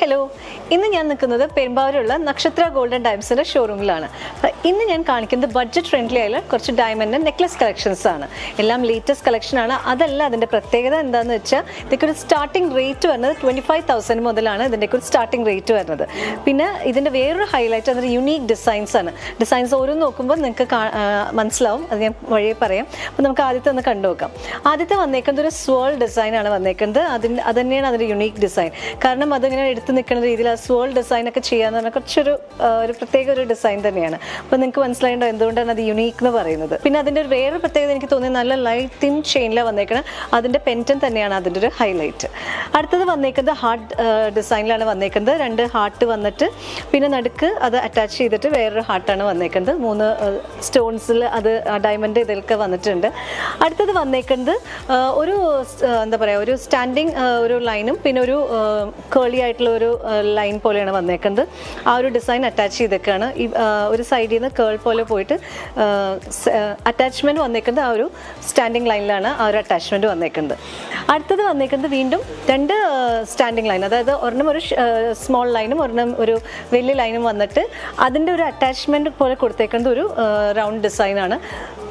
hello. ഇന്ന് ഞാൻ നിൽക്കുന്നത് പെരുമ്പാവൂരുള്ള നക്ഷത്ര ഗോൾഡൻ ഡയമണ്ട്സിന്റെ ഷോറൂമിലാണ് ഇന്ന് ഞാൻ കാണിക്കുന്നത് ബഡ്ജറ്റ് ഫ്രണ്ട്ലി ആയുള്ള കുറച്ച് ഡയമണ്ട് നെക്ലസ് കളക്ഷൻസ് ആണ്. എല്ലാം ലേറ്റസ്റ്റ് കളക്ഷൻ ആണ്. അതല്ല അതിന്റെ പ്രത്യേകത എന്താണെന്ന് വെച്ചാൽ ഇതൊക്കെ ഒരു സ്റ്റാർട്ടിംഗ് റേറ്റ് വരുന്നത് ട്വന്റി ഫൈവ് തൗസൻഡ് മുതലാണ് ഇതിന്റെ ഒരു സ്റ്റാർട്ടിംഗ് റേറ്റ് വരുന്നത്. പിന്നെ ഇതിന്റെ വേറൊരു ഹൈലൈറ്റ് അതൊരു യുണീക്ക് ഡിസൈൻസ് ആണ്. ഡിസൈൻസ് ഓരോ നോക്കുമ്പോൾ നിങ്ങൾക്ക് മനസ്സിലാവും. അത് ഞാൻ വഴിയെ പറയാം. അപ്പോൾ നമുക്ക് ആദ്യത്തെ ഒന്ന് കണ്ടു നോക്കാം. ആദ്യത്തെ വന്നേക്കുന്നത് ഒരു സ്വേൾ ഡിസൈൻ ആണ് വന്നേക്കുന്നത്. അതിന് അത് തന്നെയാണ് അതിന്റെ യുണീക്ക് ഡിസൈൻ കാരണം അതിങ്ങനെ എടുത്ത് നിൽക്കുന്ന രീതിയിൽ ആ സ്വേൾ ഡിസൈൻ ഒക്കെ ചെയ്യാന്ന് പറഞ്ഞാൽ കുറച്ചൊരു ഒരു പ്രത്യേക ഒരു ഡിസൈൻ തന്നെയാണ്. അപ്പോൾ നിങ്ങൾക്ക് മനസ്സിലായിട്ടോ എന്തുകൊണ്ടാണ് അത് യുണീക്ക് എന്ന് പറയുന്നത്? പിന്നെ അതിന്റെ ഒരു വേറെ പ്രത്യേകത എനിക്ക് തോന്നിയത് നല്ല ലൈറ്റ് തിൻ ചെയിനിലാണ് വന്നേക്കുന്നത് അതിന്റെ പെന്റൻ തന്നെയാണ് അതിന്റെ ഒരു ഹൈലൈറ്റ് അടുത്തത് വന്നേക്കുന്നത് ഹാർട്ട് ഡിസൈനിലാണ് വന്നേക്കുന്നത്. രണ്ട് ഹാർട്ട് വന്നിട്ട് പിന്നെ നടുക്ക് അത് അറ്റാച്ച് ചെയ്തിട്ട് വേറൊരു ഹാർട്ടാണ് വന്നേക്കുന്നത്. മൂന്ന് സ്റ്റോൺസിൽ അത് ഡയമണ്ട് ഇതിലൊക്കെ വന്നിട്ടുണ്ട്. അടുത്തത് വന്നേക്കുന്നത് ഒരു എന്താ പറയുക ഒരു സ്റ്റാൻഡിങ് ഒരു ലൈനും പിന്നെ ഒരു കേളി ആയിട്ടുള്ള ഒരു ലൈൻ പോലെയാണ് വന്നേക്കുന്നത്. ആ ഒരു ഡിസൈൻ അറ്റാച്ച് ചെയ്തേക്കാണ്. ഈ ഒരു സൈഡിൽ നിന്ന് കേൾ പോലെ പോയിട്ട് അറ്റാച്ച്മെന്റ് വന്നേക്കുന്നത് ആ ഒരു സ്റ്റാൻഡിങ് ലൈനിലാണ് ആ ഒരു അറ്റാച്ച്മെന്റ് വന്നേക്കുന്നത്. അടുത്തത് വന്നേക്കുന്നത് വീണ്ടും രണ്ട് സ്റ്റാൻഡിങ് ലൈൻ അതായത് ഒരെണ്ണം ഒരു സ്മോൾ ലൈനും ഒരെണ്ണം ഒരു വലിയ ലൈനും വന്നിട്ട് അതിന്റെ ഒരു അറ്റാച്ച്മെന്റ് പോലെ കൊടുത്തേക്കുന്നത് ഒരു റൗണ്ട് ഡിസൈനാണ്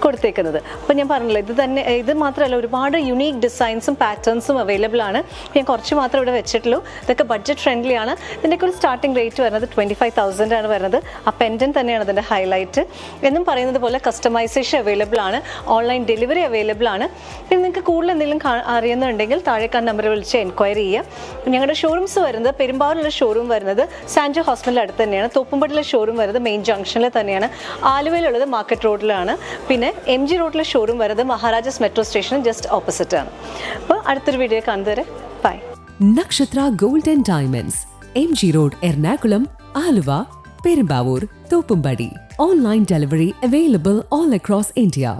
കൊടുത്തേക്കുന്നത്. അപ്പോൾ ഞാൻ പറഞ്ഞില്ല ഇത് തന്നെ ഇത് മാത്രമല്ല ഒരുപാട് യുണീക്ക് ഡിസൈൻസും പാറ്റേൺസും അവൈലബിൾ ആണ്. ഞാൻ കുറച്ച് മാത്രം ഇവിടെ വെച്ചിട്ടുള്ളൂ. ഇതൊക്കെ ബഡ്ജറ്റ് ഫ്രണ്ട്ലി ആണ്. ഇതിന്റെയൊക്കെ ഒരു സ്റ്റാർട്ടിംഗ് റേറ്റ് വരുന്നത് ട്വന്റി ഫൈവ് തൗസൻഡ് ആണ് വരുന്നത്. ആ പെൻഡൻ തന്നെയാണ് അതിന്റെ ഹൈലൈറ്റ് എന്നും പറയുന്നത് പോലെ കസ്റ്റമൈസേഷൻ അവൈലബിൾ ആണ്. ഓൺലൈൻ ഡെലിവറി അവൈലബിൾ ആണ്. ഇനി നിങ്ങൾക്ക് കൂടുതൽ എന്തെങ്കിലും അറിയുന്നുണ്ടെങ്കിൽ താഴേക്കാൻ നമ്പറിൽ വിളിച്ച് എൻക്വയറി ചെയ്യുക ഞങ്ങളുടെ ഷോറൂംസ് വരുന്നത് പെരുമ്പാവൂരിലെ ഷോറൂം വരുന്നത് സാൻജോ ഹോസ്പിറ്റലിൽ അടുത്ത് തന്നെയാണ്. തോപ്പുംപടിയിലെ ഷോറൂം വരുന്നത് മെയിൻ ജംഗ്ഷനിൽ തന്നെയാണ്. ആലുവയിലുള്ളത് മാർക്കറ്റ് റോഡിലാണ് പിന്നെ എം ജി റോഡിലെ ഷോറൂം വരുന്നത് Maharajas metro station just opposite ആണ്. അപ്പോൾ അടുത്തൊരു വീഡിയോ കാണുന്നവരെ bye Nakshatra gold and diamonds M G road Ernakulam Aluva Perumbavoor Thoppumpady. Online delivery available all across India